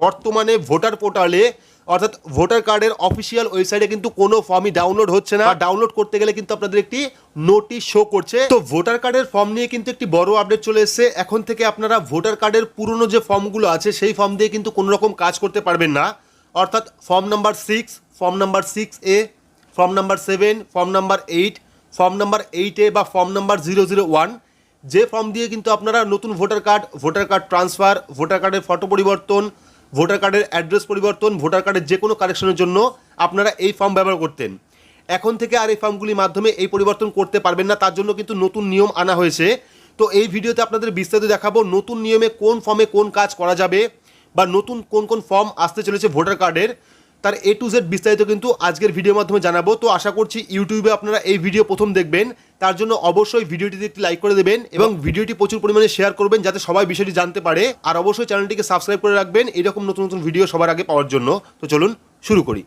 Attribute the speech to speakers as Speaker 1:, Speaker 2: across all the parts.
Speaker 1: বর্তমানে ভোটার পোর্টালে অর্থাৎ ভোটার কার্ডের অফিসিয়াল ওয়েবসাইটে কিন্তু কোনো ফর্মই ডাউনলোড হচ্ছে না। ডাউনলোড করতে গেলে কিন্তু আপনাদের একটি নোটিশ শো করছে। তো ভোটার কার্ডের ফর্ম নিয়ে কিন্তু একটি বড় আপডেট চলে এসেছে। এখন থেকে আপনারা ভোটার কার্ডের পুরনো যে ফর্মগুলো আছে সেই ফর্ম দিয়ে কিন্তু কোনো রকম কাজ করতে পারবেন না। অর্থাৎ form number six form number six A form number seven form number eight form number eight A বা form number zero zero one. যে ফর্ম দিয়ে কিন্তু আপনারা নতুন voter card voter card transfer voter কার্ডের ফটো পরিবর্তন ভোটার কার্ডের address পরিবর্তন, ভোটার কার্ডের যে কোনো কারেকশনের জন্য আপনারা এই ফর্ম ব্যবহার করতেন। এখন থেকে আর এই ফর্মগুলির মাধ্যমে এই পরিবর্তন করতে পারবেন না, তার জন্য কিন্তু নতুন নিয়ম আনা হয়েছে। তো এই ভিডিওতে আপনাদের বিস্তারিত দেখাবো নতুন নিয়মে কোন ফর্মে কোন কাজ করা যাবে বা নতুন কোন কোন ফর্ম আসতে চলেছে ভোটার কার্ডের। তার এ টু জেড বিস্তারিত কিন্তু আজকের ভিডিওর মাধ্যমে জানাব। তো আশা করছি ইউটিউবে আপনারা এই ভিডিও প্রথম দেখবেন। তার জন্য অবশ্যই ভিডিওটিতে একটি লাইক করে দেবেন এবং ভিডিওটি প্রচুর পরিমাণে শেয়ার করবেন যাতে সবাই বিষয়টি জানতে পারে। আর অবশ্যই চ্যানেলটিকে সাবস্ক্রাইব করে রাখবেন। এরকম নতুন নতুন ভিডিও সবার আগে পাওয়ার জন্য। তো চলুন শুরু করি।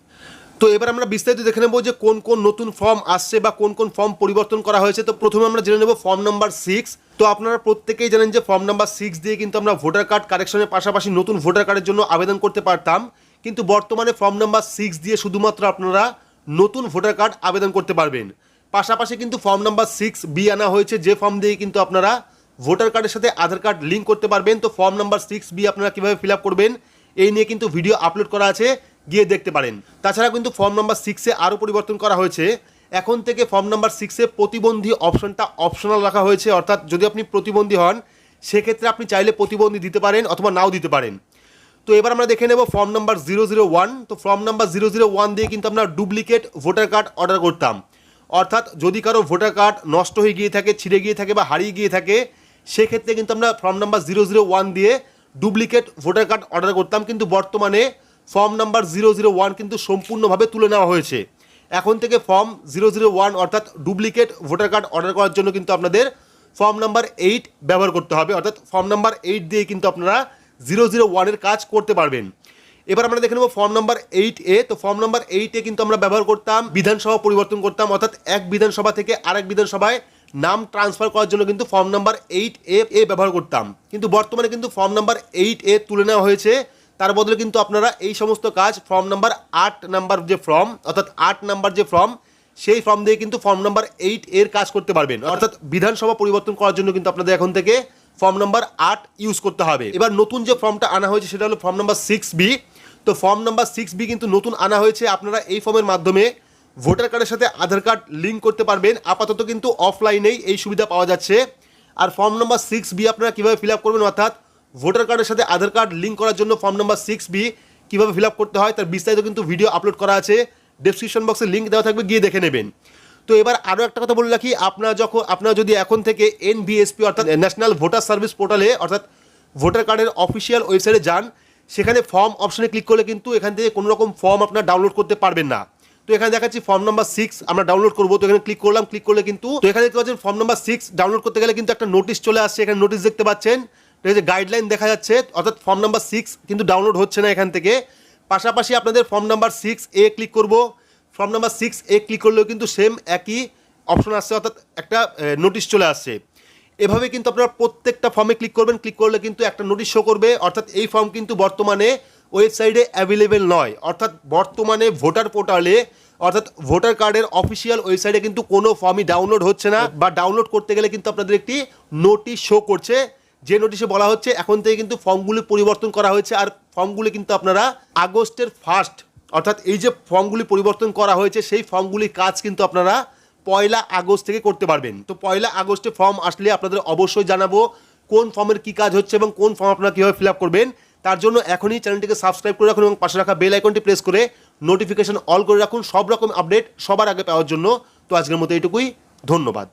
Speaker 1: তো এবার আমরা বিস্তারিত দেখে নেব যে কোন কোন নতুন ফর্ম আসছে বা কোন কোন ফর্ম পরিবর্তন করা হয়েছে। তো প্রথমে আমরা জেনে নেব ফর্ম নাম্বার সিক্স তো আপনারা প্রত্যেকেই জানেন যে ফর্ম নাম্বার সিক্স দিয়ে কিন্তু আমরা ভোটার কার্ড কারেকশনের পাশাপাশি নতুন ভোটার কার্ডের জন্য আবেদন করতে পারতাম। কিন্তু বর্তমানে ফর্ম নাম্বার সিক্স দিয়ে শুধুমাত্র আপনারা নতুন ভোটার কার্ড আবেদন করতে পারবেন। পাশাপাশি কিন্তু ফর্ম নাম্বার সিক্স বি আনা হয়েছে। যে ফর্ম দিয়ে কিন্তু আপনারা ভোটার কার্ডের সাথে আধার কার্ড লিঙ্ক করতে পারবেন। তো ফর্ম নাম্বার সিক্স বি আপনারা কীভাবে ফিল করবেন, এই নিয়ে কিন্তু ভিডিও আপলোড করা আছে। গিয়ে দেখতে পারেন। তাছাড়া কিন্তু ফর্ম নাম্বার সিক্সে আরও পরিবর্তন করা হয়েছে। এখন থেকে ফর্ম নাম্বার সিক্সে প্রতিবন্ধী অপশনটা অপশনাল রাখা হয়েছে। অর্থাৎ যদি আপনি প্রতিবন্ধী হন, সেক্ষেত্রে আপনি চাইলে প্রতিবন্ধী দিতে পারেন অথবা নাও দিতে পারেন। তো এবার আমরা দেখে নেব form number zero zero one তো form number zero zero one দিয়ে কিন্তু আমরা ডুপ্লিকেট ভোটার কার্ড অর্ডার করতাম। অর্থাৎ যদি কারও ভোটার কার্ড নষ্ট হয়ে গিয়ে থাকে, ছিঁড়ে গিয়ে থাকে বা হারিয়ে গিয়ে থাকে, সেক্ষেত্রে কিন্তু আমরা form number zero zero one দিয়ে ডুপ্লিকেট ভোটার কার্ড অর্ডার করতাম। কিন্তু বর্তমানে form number zero zero one কিন্তু সম্পূর্ণভাবে তুলে নেওয়া হয়েছে। এখন থেকে ফর্ম জিরো জিরো ওয়ান অর্থাৎ ডুপ্লিকেট ভোটার কার্ড অর্ডার করার জন্য কিন্তু আপনাদের ফর্ম নাম্বার এইট ব্যবহার করতে হবে। অর্থাৎ ফর্ম নাম্বার এইট দিয়ে কিন্তু আপনারা জিরো জিরো ওয়ানের কাজ করতে পারবেন। এবার আমরা দেখে নেব ফর্ম নাম্বার এইট এ। তো ফর্ম নাম্বার এইট এ কিন্তু আমরা ব্যবহার করতাম, বিধানসভা পরিবর্তন করতাম, অর্থাৎ এক বিধানসভা থেকে আরেক বিধানসভায় নাম ট্রান্সফার করার জন্য কিন্তু ফর্ম নাম্বার এইট এ ব্যবহার করতাম। কিন্তু বর্তমানে কিন্তু ফর্ম নাম্বার এইট এ তুলে নেওয়া হয়েছে। তার বদলে কিন্তু আপনারা এই সমস্ত কাজ ফর্ম নাম্বার আট নাম্বার যে ফর্ম অর্থাৎ আট নাম্বার যে ফর্ম সেই ফর্ম দিয়ে কিন্তু ফর্ম নাম্বার এইট এর কাজ করতে পারবেন। অর্থাৎ বিধানসভা পরিবর্তন করার জন্য কিন্তু আপনাদের এখন থেকে ফর্ম নাম্বার আট ইউজ করতে হবে। এবার নতুন যে ফর্মটা আনা হয়েছে, সেটা হলো ফর্ম নাম্বার সিক্স বি তো ফর্ম নাম্বার সিক্স বি কিন্তু নতুন আনা হয়েছে। আপনারা এই ফর্মের মাধ্যমে ভোটার কার্ডের সাথে আধার কার্ড লিঙ্ক করতে পারবেন। আপাতত কিন্তু অফলাইনেই এই সুবিধা পাওয়া যাচ্ছে। আর ফর্ম নাম্বার সিক্স বি আপনারা কীভাবে ফিল আপ করবেন, অর্থাৎ ভোটার কার্ডের সাথে আধার কার্ড লিঙ্ক করার জন্য ফর্ম নাম্বার সিক্স বি কীভাবে ফিল আপ করতে হয় তার বিস্তারিত কিন্তু ভিডিও আপলোড করা আছে। ডেসক্রিপশন বক্সে লিঙ্ক দেওয়া থাকবে, গিয়ে দেখে নেবেন। তো এবার আরও একটা কথা বলে রাখি, আপনারা যখন, আপনারা যদি এখন থেকে এনভিএসপি অর্থাৎ ন্যাশনাল ভোটার সার্ভিস পোর্টালে অর্থাৎ ভোটার কার্ডের অফিসিয়াল ওয়েবসাইটে যান, সেখানে ফর্ম অপশনে ক্লিক করলে কিন্তু এখান থেকে কোনো রকম ফর্ম আপনার ডাউনলোড করতে পারবেন না। তো এখানে দেখাচ্ছি ফর্ম নাম্বার সিক্স আমরা ডাউনলোড করব, তো এখানে ক্লিক করলাম, ক্লিক করলে কিন্তু, তো এখানে দেখতে পাচ্ছেন ফর্ম নাম্বার সিক্স ডাউনলোড করতে গেলে কিন্তু একটা নোটিশ চলে আসছে, এখানে নোটিশ দেখতে পাচ্ছেন। ঠিক আছে গাইডলাইন দেখা যাচ্ছে, অর্থাৎ ফর্ম নাম্বার সিক্স কিন্তু ডাউনলোড হচ্ছে না এখান থেকে। পাশাপাশি আপনাদের ফর্ম নাম্বার সিক্স এ ক্লিক করব। ফর্ম নাম্বার সিক্স এ ক্লিক করলেও কিন্তু সেম একই অপশন আসছে, অর্থাৎ একটা নোটিশ চলে আসছে। এভাবে কিন্তু আপনারা প্রত্যেকটা ফর্মে ক্লিক করবেন ক্লিক করলে কিন্তু একটা নোটিশ শো করবে। অর্থাৎ এই ফর্ম কিন্তু বর্তমানে ওয়েবসাইটে অ্যাভেলেবেল নয়। অর্থাৎ বর্তমানে ভোটার পোর্টালে অর্থাৎ ভোটার কার্ডের অফিসিয়াল ওয়েবসাইটে কিন্তু কোনো ফর্মই ডাউনলোড হচ্ছে না বা ডাউনলোড করতে গেলে কিন্তু আপনাদের একটি নোটিশ শো করছে। যে নোটিশে বলা হচ্ছে, এখন থেকে কিন্তু ফর্মগুলি পরিবর্তন করা হয়েছে। আর ফর্মগুলি কিন্তু আপনারা আগস্টের ফার্স্ট অর্থাৎ এই যে ফর্মগুলি পরিবর্তন করা হয়েছে, সেই ফর্মগুলির কাজ কিন্তু আপনারা পয়লা আগস্ট থেকে করতে পারবেন। তো পয়লা আগস্টে ফর্ম আসলে আপনাদের অবশ্যই জানাব কোন ফর্মের কী কাজ হচ্ছে এবং কোন ফর্ম আপনারা কীভাবে ফিল আপ করবেন। তার জন্য এখনই চ্যানেলটিকে সাবস্ক্রাইব করে রাখুন এবং পাশে রাখা বেল আইকনটি প্রেস করে নোটিফিকেশন অল করে রাখুন। সব রকম আপডেট সবার আগে পাওয়ার জন্য। তো আজকের মতো এইটুকুই। ধন্যবাদ।